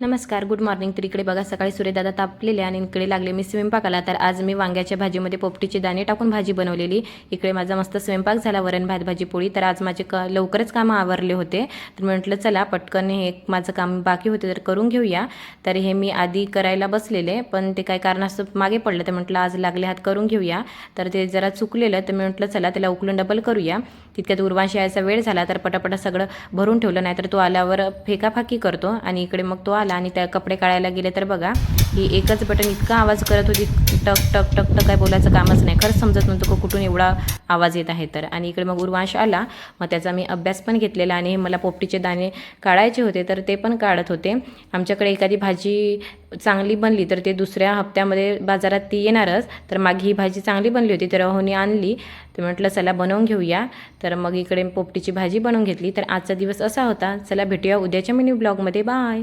नमस्कार good morning तर इकडे बघा सकाळी सूर्यदादा तापलेले आणि इकडे लागले मी स्वयंपाकाला. तर आज मी वांग्याच्या भाजीमध्ये पोपटीचे दाणे टाकून भाजी बनवलेली. इकडे माझा मस्त स्वयंपाक झाला वरण भात भाजी पोळी. तर आज माझे क लवकरच कामं आवरले होते. तर मी म्हटलं चला पटकन हे माझं काम बाकी होते तर करून घेऊया. तर हे मी आधी करायला बसलेले पण ते काय कारणास्तव मागे पडलं. तर म्हटलं आज लागले हात करून घेऊया. तर ते जरा चुकलेलं तर मी म्हटलं चला त्याला उकलून डबल करूया. तितक्यात उर्वांश यायचा वेळ झाला तर पटापटा सगळं भरून ठेवलं. नाही तर तो आल्यावर फेकाफाकी करतो आणि इकडे मग तो आला. आला आणि त्या कपडे काढायला गेले तर बघा ही एकच बटन इतका आवाज करत होती टक टक टक टक काय बोलायचं कामच नाही. खरंच समजत नव्हतं का कुठून एवढा आवाज येत आहे तर. आणि इकडे मग उर्वांश आला मग त्याचा मी अभ्यास पण घेतलेला आणि मला पोपटीचे दाणे काढायचे होते तर ते पण काढत होते. आमच्याकडे एखादी भाजी चांगली बनली तर ते दुसऱ्या हप्त्यामध्ये बाजारात ती येणारच. तर मागे ही भाजी चांगली बनली होती तर अहोनी आणली. तर म्हटलं चला बनवून घेऊया. तर मग इकडे पोपटीची भाजी बनवून घेतली. तर आजचा दिवस असा होता. चला भेटूया उद्याच्या मिनी ब्लॉगमध्ये बाय